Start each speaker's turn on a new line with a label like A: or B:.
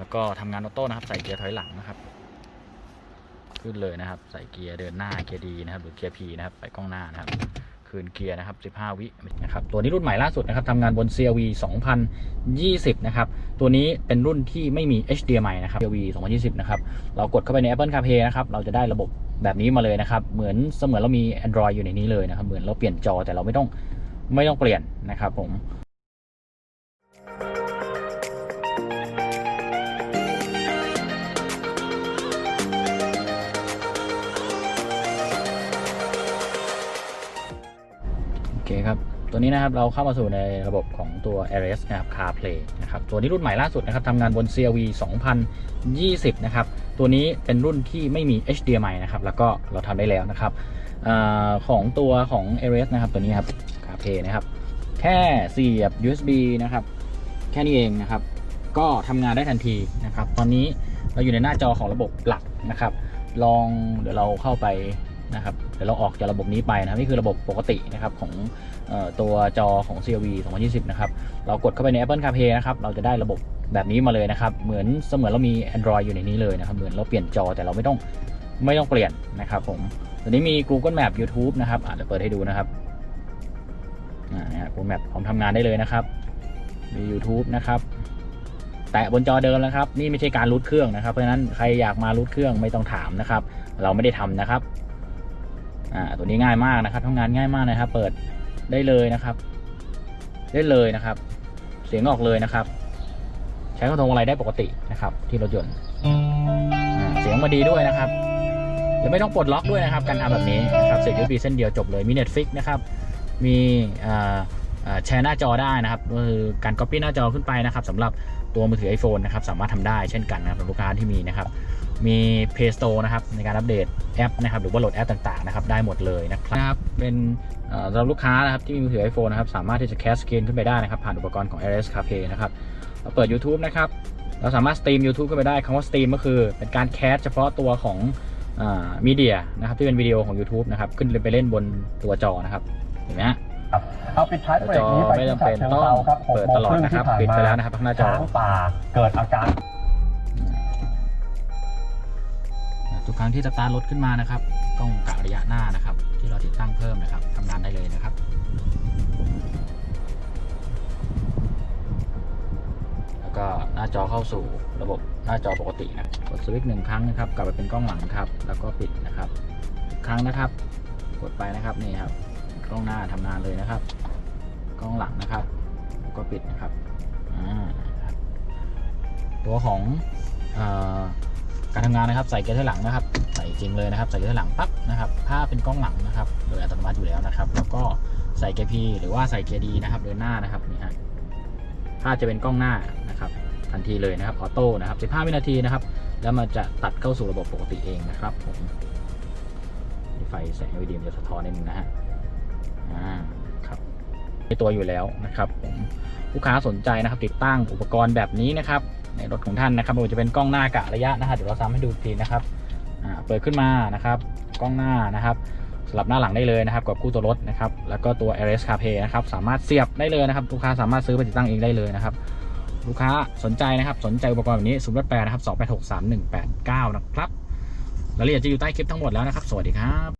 A: แล้วก็ทำงานออโต้นะครับ ใส่เกียร์ถอยหลังนะครับ ขึ้นเลยนะครับ ใส่เกียร์เดินหน้าเกียร์ดีนะครับ หรือเกียร์พีนะครับ ไปกล้องหน้านะครับ คืนเกียร์นะครับ 15 วินะครับ ตัวนี้รุ่นใหม่ล่าสุดนะครับทำงานบน CRV 2020 นะครับ ตัวนี้เป็นรุ่นที่ไม่มี HDMI นะครับ CRV 2020 นะครับ เรากดเข้าไปใน Apple CarPlay นะครับ เราจะได้ระบบแบบนี้มาเลยนะครับ เหมือนเสมือนเรามี Android อยู่ในนี้เลยนะครับ เหมือนเราเปลี่ยนจอแต่เราไม่ต้องไม่ต้องเปลี่ยนนะครับผม เคครับ ตัวนี้นะครับเราเข้ามาสู่ในระบบของตัว RS นะครับ CarPlay นะครับตัวนี้รุ่นใหม่ล่าสุดนะครับทำงานบน CRV 2020 นะครับ ตัวนี้เป็นรุ่นที่ไม่มี HDMI นะครับ แล้วก็เราทำได้แล้วนะครับอของตัวของ RS นะครับตัวนี้ครับ CarPlay นะครับ แค่เสียบ USB นะครับ แค่นี้เองนะครับ ก็ทำงานได้ทันทีนะครับ ตอนนี้เราอยู่ในหน้าจอของระบบหลักนะครับ ลองเดี๋ยวเราเข้าไป นะครับเดี๋ยวเราออกจากระบบนี้ไปนะครับนี่คือระบบปกตินะครับของออตัวจอของ CRV 2020 นะครับ เรากดเข้าไปใน Apple CarPlay นะครับ เราจะได้ระบบแบบนี้มาเลยนะครับ เหมือนเสมือนเรามี Android อยู่ในนี้เลยนะครับ เหมือนเราเปลี่ยนจอแต่เราไม่ต้องไม่ต้องเปลี่ยนนะครับผมตัวนี้มี Google Map YouTube นะครับอะเดี๋ยวเปิดให้ดูนะครับนี่ย Google Map พร้อมทำงานได้เลยนะครับ มี YouTube นะครับแตะบนจอเดิมแล้วครับ นี่ไม่ใช่การรูดเครื่องนะครับ เพราะฉะนั้นใครอยากมารูดเครื่องไม่ต้องถามนะครับ เราไม่ได้ทำนะครับ อ่าตัวนี้ง่ายมากนะครับทำงานง่ายมากนะครับ เปิดได้เลยนะครับ ได้เลยนะครับ เสียงออกเลยนะครับ ใช้กระทงอะไรได้ปกตินะครับ ที่รถยนต์อ่าเสียงมาดีด้วยนะครับจะไม่ต้องปลดล็อกด้วยนะครับ การทำแบบนี้นะครับเสียบ USB เส้นเดียวจบเลยมี Netflix นะครับมีอ่า แชร์หน้าจอได้นะครับก็คือการ Copy หน้าจอขึ้นไปนะครับสำหรับตัวมือถือ iPhone นะครับสามารถทำได้เช่นกันนะครับสำหรับลูกค้าที่มีนะครับมี Play Store นะครับในการอัปเดตแอปนะครับหรือว่าโหลดแอปต่างๆนะครับได้หมดเลยนะครับเป็นสำหรับลูกค้านะครับที่มีมือถือ iPhone นะครับสามารถที่จะแคสสกรีนขึ้นไปได้นะครับผ่านอุปกรณ์ของ RS CarPlay นะครับเราเปิด YouTube นะครับเราสามารถสตรีม YouTube ขึ้นไปได้คำว่าสตรีมก็คือเป็นการแคสเฉพาะตัวของมีเดียนะครับที่เป็นวิดีโอของ YouTube นะครับขึ้นไปเล่นบนตัวจอนะครับเห็นไหมฮะ
B: เอาปิดท้ายเบรกนี้ไปที่ฉะเชิงเทราครับ
A: เปิดตลอดนะครับ
B: หกโมง
A: ปิดไป
B: ง
A: แล้วนะครับข้างหน้าจอ
B: ช้างป่าเกิดอาการ
A: ทุกครั้งที่สตาร์ทรถขึ้นมานะครับต้องกะระยะหน้านะครับ ที่เราติดตั้งเพิ่มนะครับทำงานได้เลยนะครับแล้วก็หน้าจอเข้าสู่ระบบหน้าจอปกตินะกดสวิตช์หนึ่งครั้งนะครับ กลับไปเป็นกล้องหลังครับ แล้วก็ปิดนะครับอีกครั้งนะครับ กดไปนะครับนี่ครับ กล้องหน้าทำงานเลยนะครับ กล้องหลังนะครับ ก็ปิดนะครับตัวของอการทำงานนะครับ ใส่เกียร์ถอยหลังนะครับ ใส่จริงเลยนะครับ ใส่เกียร์ถอยหลังปั๊บนะครับถ้าเป็นกล้องหลังนะครับ โดยอัตโนมัติอยู่แล้วนะครับ แล้วก็ใส่เกียร์พีหรือว่าใส่เกียร์ดีนะครับเดินหน้านะครับนี่ฮะถ้าจะเป็นกล้องหน้านะครับทันทีเลยนะครับออโต้นะครับ 15 วินาทีนะครับ แล้วมันจะตัดเข้าสู่ระบบปกติเองนะครับผมไฟแสง LED มันจะสะท้อนนิดนึงนะฮะ ในตัวอยู่แล้วนะครับผมลูกค้าสนใจนะครับติดตั้งอุปกรณ์แบบนี้นะครับ ในรถของท่านนะครับไม่ว่าจะเป็นกล้องหน้ากะระยะนะครับเดี๋ยวเราซ้ำให้ดูอีกทีนะครับเปิดขึ้นมานะครับ กล้องหน้านะครับสลับหน้าหลังได้เลยนะครับกับคู่ตัวรถนะครับแล้วก็ตัว RS CarPlay นะครับสามารถเสียบได้เลยนะครับลูกค้าสามารถซื้อไปติดตั้งเองได้เลยนะครับลูกค้าสนใจนะครับสนใจอุปกรณ์แบบนี้0 8 8นะครับ2 8 6 3 1 8 9 นะครับรายละเอียดจะอยู่ใต้คลิปทั้งหมดแล้วนะครับ สวัสดีครับ